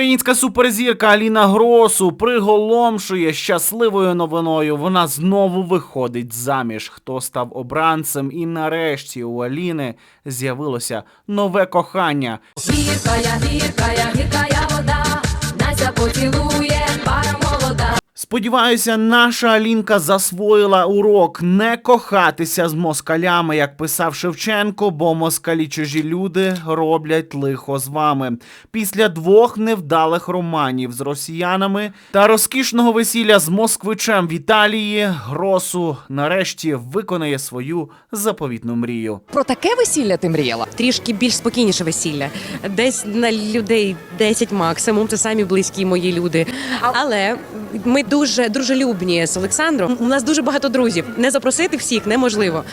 Українська суперзірка Аліна Гросу приголомшує щасливою новиною. Вона знову виходить заміж. Хто став обранцем, і нарешті у Аліни з'явилося нове кохання. Гіркая, гіркая, гіркая вода, Нася поцілує. Сподіваюся, наша Алінка засвоїла урок не кохатися з москалями, як писав Шевченко, бо москалі чужі люди роблять лихо з вами. Після двох невдалих романів з росіянами та розкішного весілля з москвичем в Італії, Гросу нарешті виконає свою заповітну мрію. Про таке весілля ти мріяла? трішки більш спокійніше весілля. Десь на людей 10 максимум. Це самі близькі мої люди. Але ми дуже дружелюбні з Олександром. У нас дуже багато друзів. Не запросити всіх неможливо.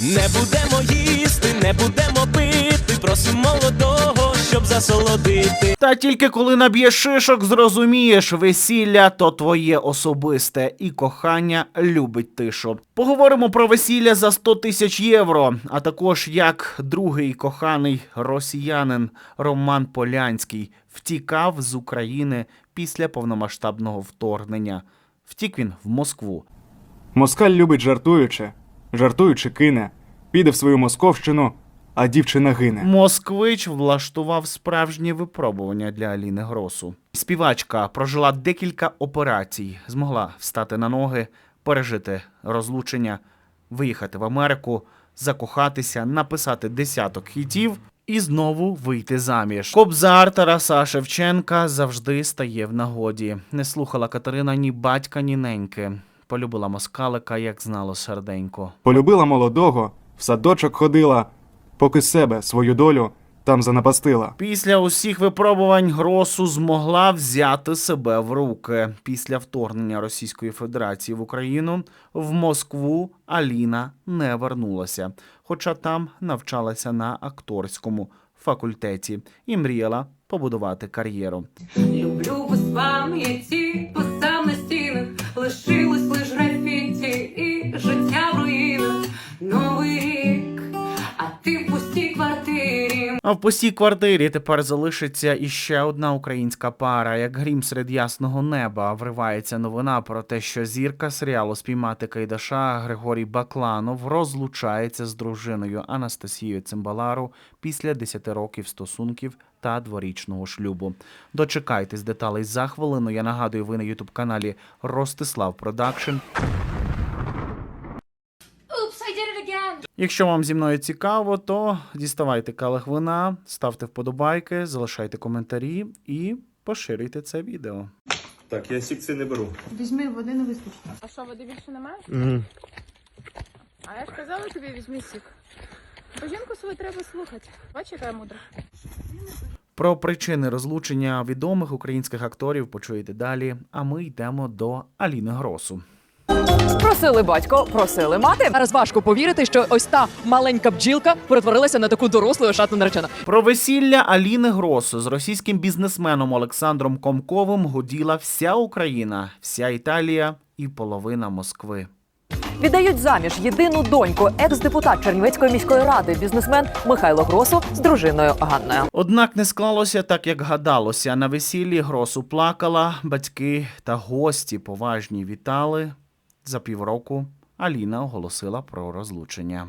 Не будемо їсти, не будемо пити, просимо молодого, щоб засолодити. Та тільки коли наб'єш шишок, зрозумієш, весілля то твоє особисте, і кохання любить тишу. Поговоримо про весілля за 100 тисяч євро, а також як другий коханий росіянин Роман Полянський втікав з України після повномасштабного вторгнення. Втік він в Москву. Москаль любить жартуючи, жартуючи кине, піде в свою московщину, а дівчина гине. Москвич влаштував справжнє випробування для Аліни Гросу. Співачка прожила декілька операцій, змогла встати на ноги, пережити розлучення, виїхати в Америку, закохатися, написати десяток хітів і знову вийти заміж. Кобзар Тараса Шевченка завжди стає в нагоді. Не слухала Катерина ні батька, ні неньки. Полюбила москалика, як знало серденько. Полюбила молодого, в садочок ходила, поки себе свою долю там занапастила. Після усіх випробувань Гросу змогла взяти себе в руки. Після вторгнення Російської Федерації в Україну в Москву Аліна не вернулася, хоча там навчалася на акторському факультеті і мріяла побудувати кар'єру. Люблю без пам'яті, писав на стінах, лишилось А в пустій квартирі тепер залишиться іще одна українська пара. Як грім серед ясного неба вривається новина про те, що зірка серіалу Спіймати Кайдаша Григорій Бакланов розлучається з дружиною Анастасією Цимбалару після 10 років стосунків та дворічного шлюбу. Дочекайтесь деталей за хвилину. Я нагадую, ви на ютуб каналі Ростислав Продакшн. Якщо вам зі мною цікаво, то діставайте калих вина, ставте вподобайки, залишайте коментарі і поширюйте це відео. Так, я секції не беру. Візьми, води не вистачить. А що, води більше немає? А я ж казала тобі, візьми сік. Бо жінку свою треба слухати. Бач, яка я мудра. Про причини розлучення відомих українських акторів почуєте далі. А ми йдемо до Аліни Гросу. Просили батько, просили мати. Зараз важко повірити, що ось та маленька бджілка перетворилася на таку дорослу і ошатну наречену. Про весілля Аліни Гросу з російським бізнесменом Олександром Комковим гуділа вся Україна, вся Італія і половина Москви. Віддають заміж єдину доньку, екс-депутат Чернівецької міської ради, бізнесмен Михайло Гросу з дружиною Ганною. Однак не склалося так, як гадалося. На весіллі Гросу плакала, батьки та гості поважні вітали. За півроку Аліна оголосила про розлучення.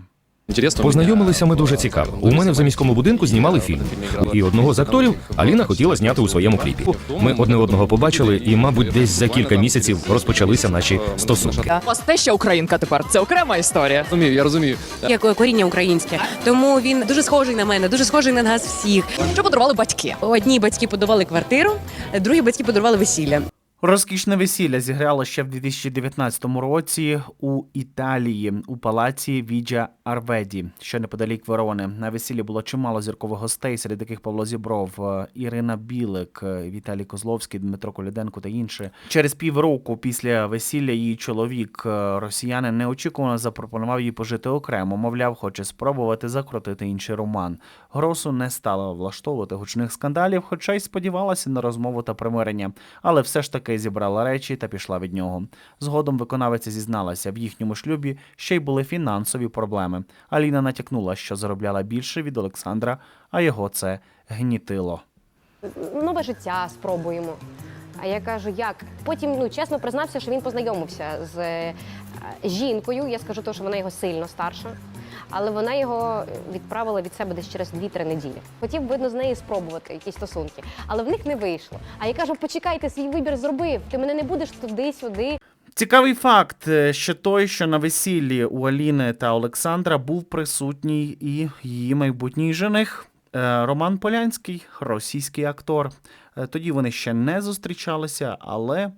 Познайомилися ми дуже цікаво. У мене в заміському будинку знімали фільм. І одного з акторів Аліна хотіла зняти у своєму кліпі. Ми одне одного побачили, і, мабуть, десь за кілька місяців розпочалися наші стосунки. У вас те, що українка тепер. Це окрема історія. Розумію, я розумію. Як коріння українське. Тому він дуже схожий на мене, дуже схожий на нас всіх. Що подарували батьки? Одні батьки подарували квартиру, другі батьки подарували весілля. Розкішне весілля зіграло ще в 2019 році у Італії у палаці Віджа Арведі, що неподалік Верони. На весіллі було чимало зіркових гостей, серед яких Павло Зібров, е, Ірина Білик, е, Віталій Козловський, Дмитро Коляденко та інші. Через півроку після весілля її чоловік, е, росіянин, неочікувано запропонував їй пожити окремо. Мовляв, хоче спробувати закрутити інший роман. Гросу не стала влаштовувати гучних скандалів, хоча й сподівалася на розмову та примирення, але все ж таки зібрала речі та пішла від нього. Згодом виконавиця зізналася, в їхньому шлюбі ще й були фінансові проблеми. Аліна натякнула, що заробляла більше від Олександра, а його це гнітило. нове життя спробуємо. А я кажу, як? Потім ну чесно признався, що він познайомився з е, жінкою. Я скажу, то, що вона його сильно старша, але вона його відправила від себе десь через 2-3 неділі. Хотів видно з нею спробувати якісь стосунки, але в них не вийшло. А я кажу, почекайте, свій вибір зробив. Ти мене не будеш туди-сюди. Цікавий факт, е, що той, що на весіллі у Аліни та Олександра був присутній і її майбутній жених е, Роман Полянський, російський актор. Е, Тоді вони ще не зустрічалися, але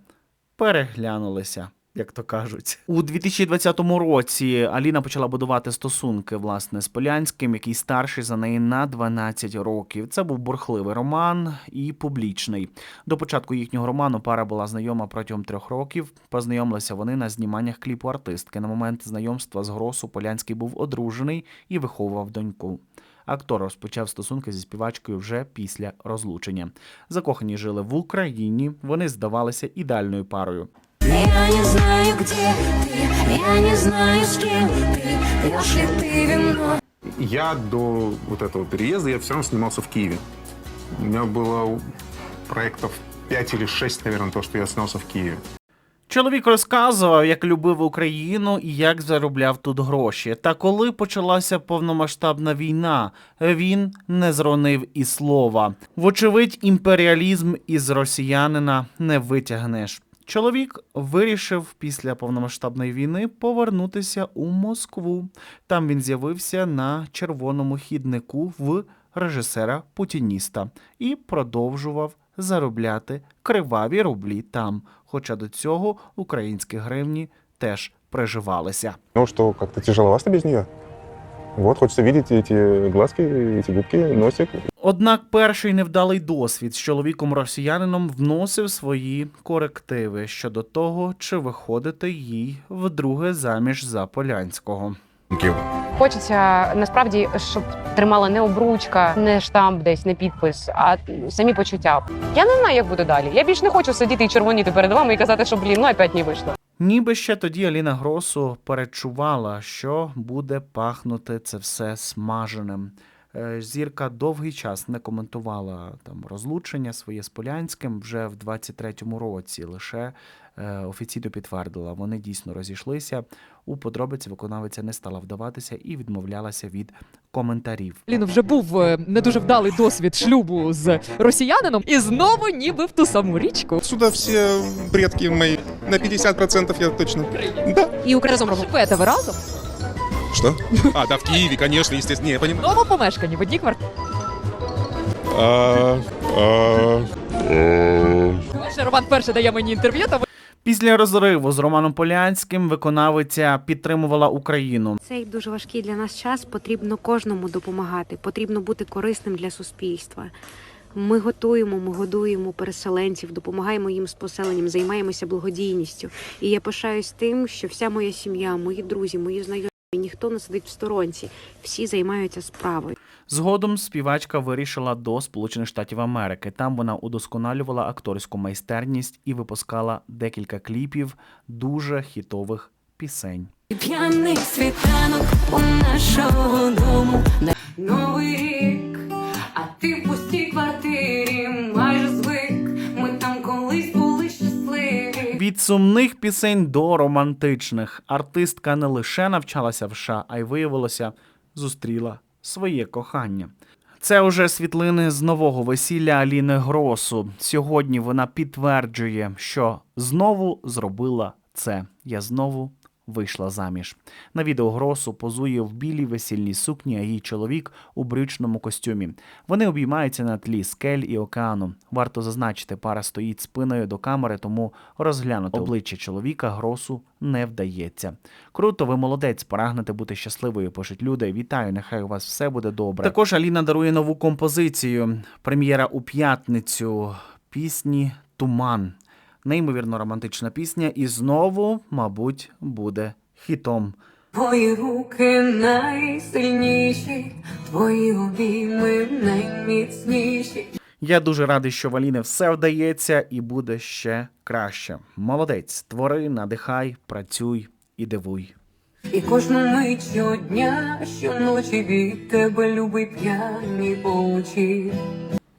переглянулися. Як то кажуть, у 2020 році Аліна почала будувати стосунки власне з Полянським, який старший за неї на 12 років. Це був бурхливий роман і публічний. До початку їхнього роману пара була знайома протягом трьох років. Познайомилися вони на зніманнях кліпу артистки. На момент знайомства з Гросу Полянський був одружений і виховував доньку. Актор розпочав стосунки зі співачкою вже після розлучення. Закохані жили в Україні. Вони здавалися ідеальною парою. Я не знаю, где ты, я не знаю, с кем ты, пьешь ли ты вино. Я до вот этого переезда я все равно снимался в Киеве. У меня было проектов 5 или 6, наверное, то, что я снялся в Киеве. Чоловік розказував, як любив Україну і як заробляв тут гроші. Та коли почалася повномасштабна війна, він не зронив і слова. Вочевидь, імперіалізм із росіянина не витягнеш. Чоловік вирішив після повномасштабної війни повернутися у Москву. Там він з'явився на червоному хіднику в режисера Путініста і продовжував заробляти криваві рублі там. Хоча до цього українські гривні теж приживалися. Ну что, как-то тяжеловато без нее. Вот, хочется видеть эти глазки, эти губки, носик. Однак перший невдалий досвід з чоловіком-росіянином вносив свої корективи щодо того, чи виходити їй вдруге заміж за Полянського. Хочеться насправді, щоб тримала не обручка, не штамп десь, не підпис, а самі почуття. Я не знаю, як буде далі. Я більш не хочу сидіти і червоніти перед вами і казати, що блін, ну опять не вийшло. Ніби ще тоді Аліна Гросу перечувала, що буде пахнути це все смаженим. Е, Зірка довгий час не коментувала там розлучення своє з Полянським вже в 23-му році. Лише е, офіційно підтвердила, вони дійсно розійшлися. У подробиці виконавиця не стала вдаватися і відмовлялася від коментарів. Ліно вже був е, не дуже вдалий досвід шлюбу з росіянином, і знову ніби в ту саму річку. Сюда все предки мои. На 50% я точно. Да. І разом робимо. Ви разом Что? А, да, в Киеве, конечно, естественно. Не, я понимаю. новому помешканні в одній квартирі. А, а, Ще Роман перше дає мені інтерв'ю. Та Після розриву з Романом Полянським виконавиця підтримувала Україну. Цей дуже важкий для нас час потрібно кожному допомагати, потрібно бути корисним для суспільства. Ми готуємо, ми годуємо переселенців, допомагаємо їм з поселенням, займаємося благодійністю. І я пишаюсь тим, що вся моя сім'я, мої друзі, мої знайомі, ніхто не сидить в сторонці, всі займаються справою. Згодом співачка вирішила до Сполучених Штатів Америки. Там вона удосконалювала акторську майстерність і випускала декілька кліпів дуже хітових пісень. П'яний світанок у нашого дому. Новий сумних пісень до романтичних артистка не лише навчалася в США, а й виявилося, зустріла своє кохання. Це уже світлини з нового весілля Аліни Гросу. Сьогодні вона підтверджує, що знову зробила це. Я знову вийшла заміж. На відео Гросу позує в білій весільній сукні, а її чоловік у брючному костюмі. Вони обіймаються на тлі скель і океану. Варто зазначити, пара стоїть спиною до камери, тому розглянути обличчя чоловіка Гросу не вдається. Круто, ви молодець, прагнете бути щасливою. Пишуть люди. Вітаю, нехай у вас все буде добре. Також Аліна дарує нову композицію. Прем'єра у п'ятницю пісні Туман. Неймовірно романтична пісня, і знову, мабуть, буде хітом. Твої руки найсильніші, твої обійми найміцніші. Я дуже радий, що в Аліни все вдається і буде ще краще. Молодець, твори, надихай, працюй і дивуй. І кожну мить щодня, щоночі від тебе любий п'яні очі.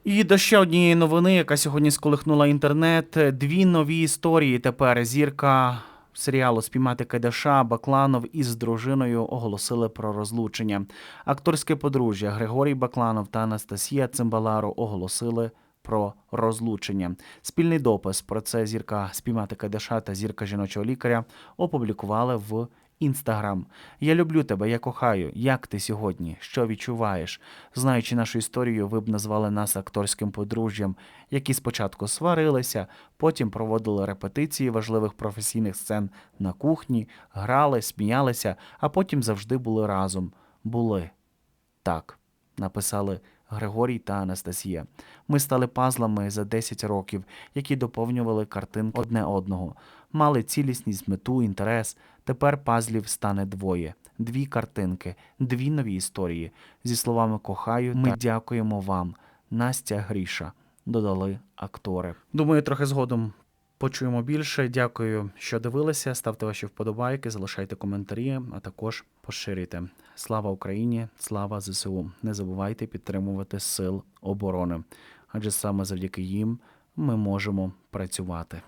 І до ще однієї новини, яка сьогодні сколихнула інтернет. Дві нові історії. Тепер зірка серіалу Спіймати Кайдаша Бакланов із дружиною оголосили про розлучення. Акторське подружжя Григорій Бакланов та Анастасія Цимбаларо оголосили про розлучення. Спільний допис про це зірка Спіймати Кайдаша та зірка жіночого лікаря опублікували в Інстаграм. Я люблю тебе, я кохаю. Як ти сьогодні? Що відчуваєш? Знаючи нашу історію, ви б назвали нас акторським подружжям, які спочатку сварилися, потім проводили репетиції важливих професійних сцен на кухні, грали, сміялися, а потім завжди були разом. Були. Так, написали Григорій та Анастасія. Ми стали пазлами за 10 років, які доповнювали картинки одне одного, мали цілісність, мету, інтерес. Тепер пазлів стане двоє, дві картинки, дві нові історії. Зі словами кохаю, ми дякуємо вам. Настя Гріша. Додали актори. Думаю, трохи згодом почуємо більше. Дякую, що дивилися. Ставте ваші вподобайки, залишайте коментарі, а також поширюйте. Слава Україні! Слава ЗСУ! Не забувайте підтримувати сил оборони, адже саме завдяки їм ми можемо працювати.